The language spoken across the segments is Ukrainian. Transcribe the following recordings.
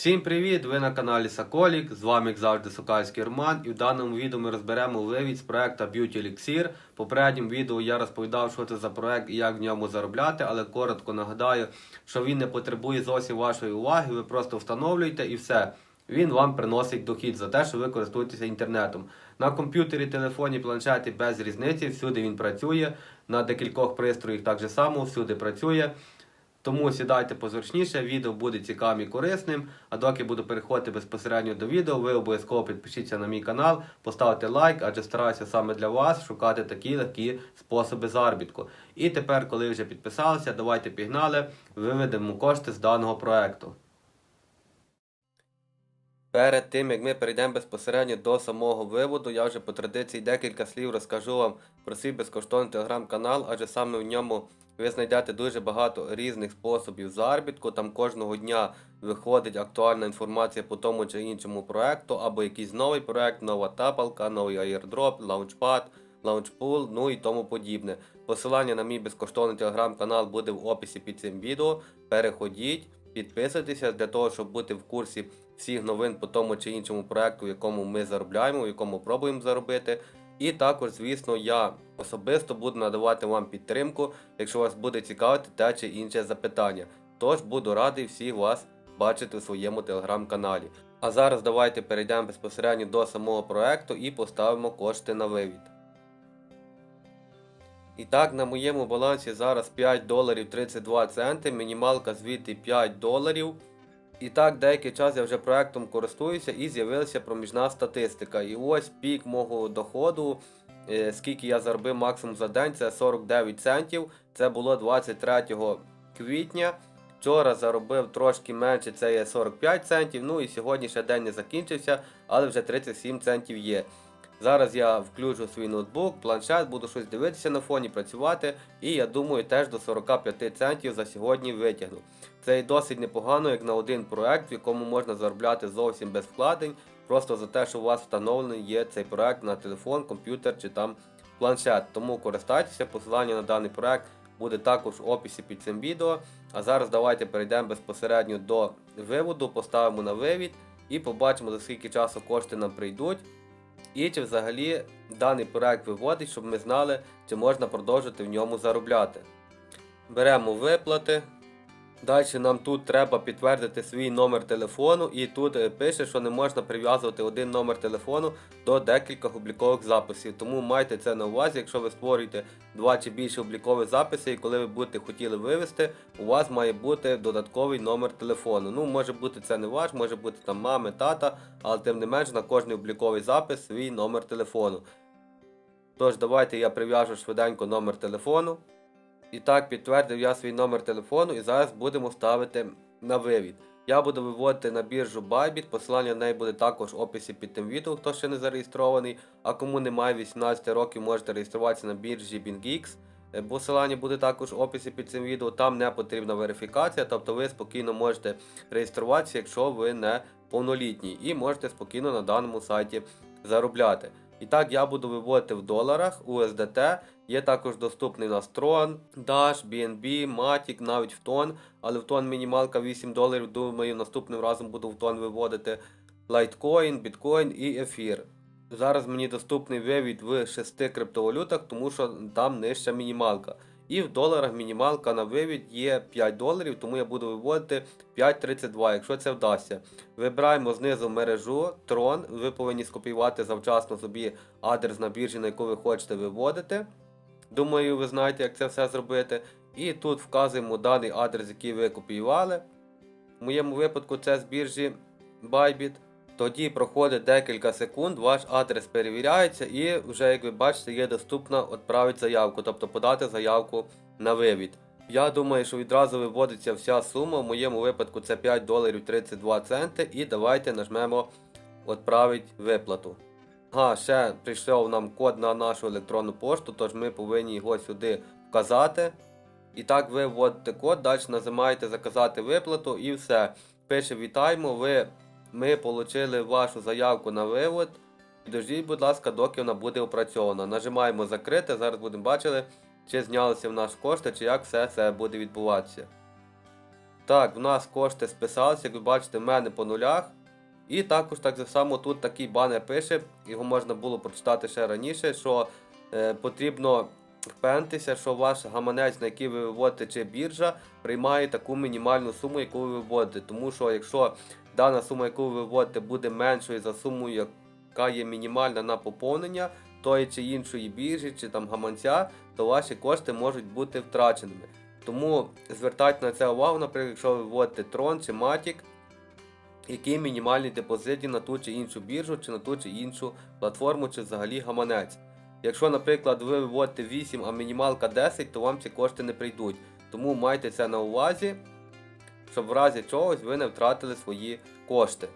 Всім привіт! Ви на каналі Соколік. З вами як завжди Сокальський Роман. І в даному відео ми розберемо вивід з проекту Beauty Elixir. В попередньому відео я розповідав, що це за проект і як в ньому заробляти, але коротко нагадаю, що він не потребує зовсім вашої уваги. Ви просто встановлюєте і все. Він вам приносить дохід за те, що ви користуєтеся інтернетом. На комп'ютері, телефоні, планшеті без різниці, всюди він працює. На декількох пристроях так же само, всюди працює. Тому сідайте позручніше, відео буде цікавим і корисним. А доки буду переходити безпосередньо до відео, ви обов'язково підпишіться на мій канал, поставте лайк, адже стараюся саме для вас шукати такі легкі способи заробітку. І тепер, коли вже підписалися, давайте пігнали, виведемо кошти з даного проекту. Перед тим як ми перейдемо безпосередньо до самого виводу, я вже по традиції декілька слів розкажу вам про свій безкоштовний телеграм-канал, адже саме в ньому ви знайдете дуже багато різних способів заробітку. Там кожного дня виходить актуальна інформація по тому чи іншому проекту, або якийсь новий проект, нова тапалка, новий airdrop, лаунчпад, лаунчпул, ну і тому подібне. Посилання на мій безкоштовний телеграм-канал буде в описі під цим відео. Переходіть, підписуйтеся для того, щоб бути в курсі всіх новин по тому чи іншому проекту, в якому ми заробляємо, в якому пробуємо заробити. І також, звісно, я особисто буду надавати вам підтримку, якщо вас буде цікавити те чи інше запитання. Тож буду радий всіх вас бачити у своєму телеграм-каналі. А зараз давайте перейдемо безпосередньо до самого проекту і поставимо кошти на вивід. І так, на моєму балансі зараз 5 доларів 32 центи, мінімалка звідти 5 доларів. І так, деякий час я вже проектом користуюся і з'явилася проміжна статистика. І ось пік мого доходу, е, скільки я заробив максимум за день, це 49 центів. Це було 23 квітня. Вчора заробив трошки менше, це є 45 центів. Ну і сьогодні ще день не закінчився, але вже 37 центів є. Зараз я включу свій ноутбук, планшет, буду щось дивитися на фоні, працювати, і я думаю, теж до 45 центів за сьогодні витягну. Це і досить непогано, як на один проект, в якому можна заробляти зовсім без вкладень, просто за те, що у вас встановлений є цей проект на телефон, комп'ютер чи там планшет. Тому користайтеся, посилання на даний проект буде також в описі під цим відео. А зараз давайте перейдемо безпосередньо до виводу, поставимо на вивід і побачимо, за скільки часу кошти нам прийдуть. І чи взагалі даний проект виводить, щоб ми знали, чи можна продовжити в ньому заробляти. Беремо виплати. Далі нам тут треба підтвердити свій номер телефону, і тут е, пише, що не можна прив'язувати один номер телефону до декількох облікових записів. Тому майте це на увазі, якщо ви створюєте два чи більше облікових записи, і коли ви будете хотіли вивести, у вас має бути додатковий номер телефону. Ну, може бути це не ваш, може бути там мами, тата, але тим не менш на кожний обліковий запис свій номер телефону. Тож, давайте я прив'яжу швиденько номер телефону. І так, підтвердив я свій номер телефону і зараз будемо ставити на вивід. Я буду виводити на біржу Bybit, посилання на неї буде також в описі під тим відео, хто ще не зареєстрований. А кому немає 18 років, можете реєструватися на біржі BingX. Е, Посилання буде також в описі під цим відео. Там не потрібна верифікація, тобто ви спокійно можете реєструватися, якщо ви не повнолітній, і можете спокійно на даному сайті заробляти. І так, я буду виводити в доларах USDT. Є також доступний у Dash, BNB, Matic, навіть в тон, але в тон мінімалка 8 доларів. Думаю, наступним разом буду в тон виводити Litecoin, Bitcoin і ефір. Зараз мені доступний вивід в 6 криптовалютах, тому що там нижча мінімалка. І в доларах мінімалка на вивід є 5 доларів, тому я буду виводити 5.32, якщо це вдасться. Вибираємо знизу мережу Tron. Ви повинні скопіювати завчасно собі адрес на біржі, на яку ви хочете виводити. Думаю, ви знаєте, як це все зробити. І тут вказуємо даний адрес, який ви копіювали. В моєму випадку це з біржі Bybit. Тоді проходить декілька секунд, ваш адрес перевіряється і вже, як ви бачите, є доступно відправити заявку, тобто подати заявку на вивід. Я думаю, що відразу виводиться вся сума. В моєму випадку це 5 доларів 32 центи. І давайте нажмемо відправити виплату. Ага, ще прийшов нам код на нашу електронну пошту, тож ми повинні його сюди вказати. І так ви вводите код, далі нажимаєте заказати виплату і все. Пише вітаємо, ви, ми отримали вашу заявку на вивод. Підождіть, будь ласка, доки вона буде опрацьована. Нажимаємо закрити, зараз будемо бачити, чи знялися в нас кошти, чи як все це буде відбуватися. Так, в нас кошти списалися, як ви бачите, в мене по нулях. І також так само тут такий банер пише, його можна було прочитати ще раніше, що е, потрібно впевнитися, що ваш гаманець, на який ви виводите, чи біржа, приймає таку мінімальну суму, яку ви виводите. Тому що якщо дана сума, яку ви виводите, буде меншою за суму, яка є мінімальна на поповнення тої чи іншої біржі, чи там гаманця, то ваші кошти можуть бути втраченими. Тому звертайте на це увагу, наприклад, якщо ви вводите Tron чи Matic, який мінімальний депозит на ту чи іншу біржу, чи на ту чи іншу платформу, чи взагалі гаманець. Якщо, наприклад, ви виводите 8, а мінімалка 10, то вам ці кошти не прийдуть. Тому майте це на увазі, щоб в разі чогось ви не втратили свої кошти.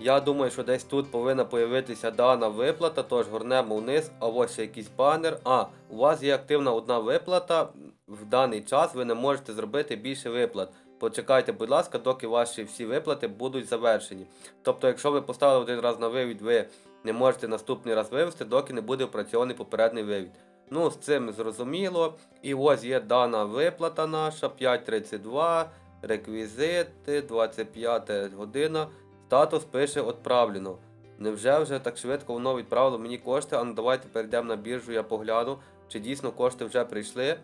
Я думаю, що десь тут повинна появитися дана виплата, тож горнемо вниз, а ось ще якийсь банер. А, у вас є активна одна виплата. В даний час ви не можете зробити більше виплат. Почекайте, будь ласка, доки ваші всі виплати будуть завершені. Тобто, якщо ви поставили один раз на вивід, ви не можете наступний раз вивести, доки не буде опрацьований попередній вивід. Ну, з цим зрозуміло. І ось є дана виплата наша 5.32, реквізити, 25 година. Статус пише відправлено. Невже вже так швидко воно відправило мені кошти? А ну давайте перейдемо на біржу, я погляну, чи дійсно кошти вже прийшли.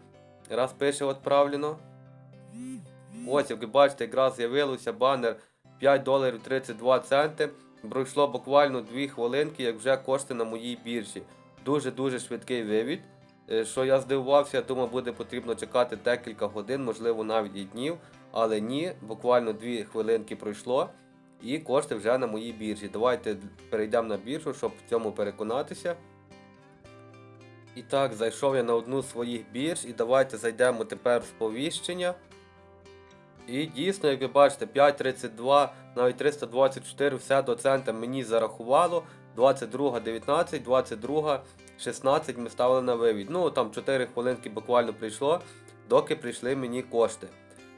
Раз пише відправлено. Ось, як ви бачите, якраз з'явився банер 5 доларів 32 центи. Пройшло буквально 2 хвилинки, як вже кошти на моїй біржі. Дуже-дуже швидкий вивід. Е, Що я здивувався, я думав, буде потрібно чекати декілька годин, можливо навіть і днів. Але ні, буквально 2 хвилинки пройшло і кошти вже на моїй біржі. Давайте перейдемо на біржу, щоб в цьому переконатися. І так, зайшов я на одну з своїх бірж і давайте зайдемо тепер в сповіщення. І дійсно, як ви бачите, 5.32, навіть 324 все до цента мені зарахувало. 22.19, 22.16 ми ставили на вивід. Ну там 4 хвилинки буквально прийшло, доки прийшли мені кошти.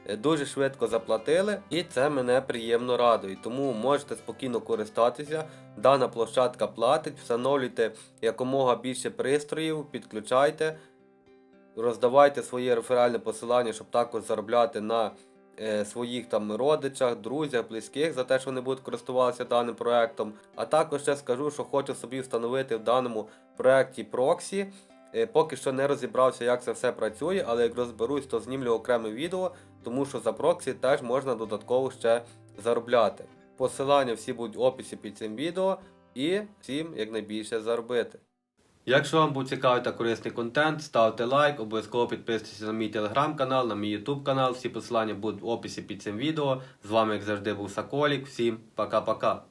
Е, Дуже швидко заплатили, і це мене приємно радує. Тому можете спокійно користатися. Дана площадка платить, встановлюйте якомога більше пристроїв, підключайте, роздавайте своє реферальне посилання, щоб також заробляти на своїх там родичах, друзях, близьких за те, що вони будуть користуватися даним проектом. А також ще скажу, що хочу собі встановити в даному проекті проксі. Е, Поки що не розібрався, як це все працює, але як розберусь, то знімлю окреме відео, тому що за проксі теж можна додатково ще заробляти. Посилання всі будуть в описі під цим відео і всім якнайбільше заробити. Якщо вам був цікавий та корисний контент, ставте лайк, обов'язково підписуйтесь на мій телеграм-канал, на мій ютуб канал. Всі посилання будуть в описі під цим відео. З вами, як завжди, був Саколік. Всім пока-пока.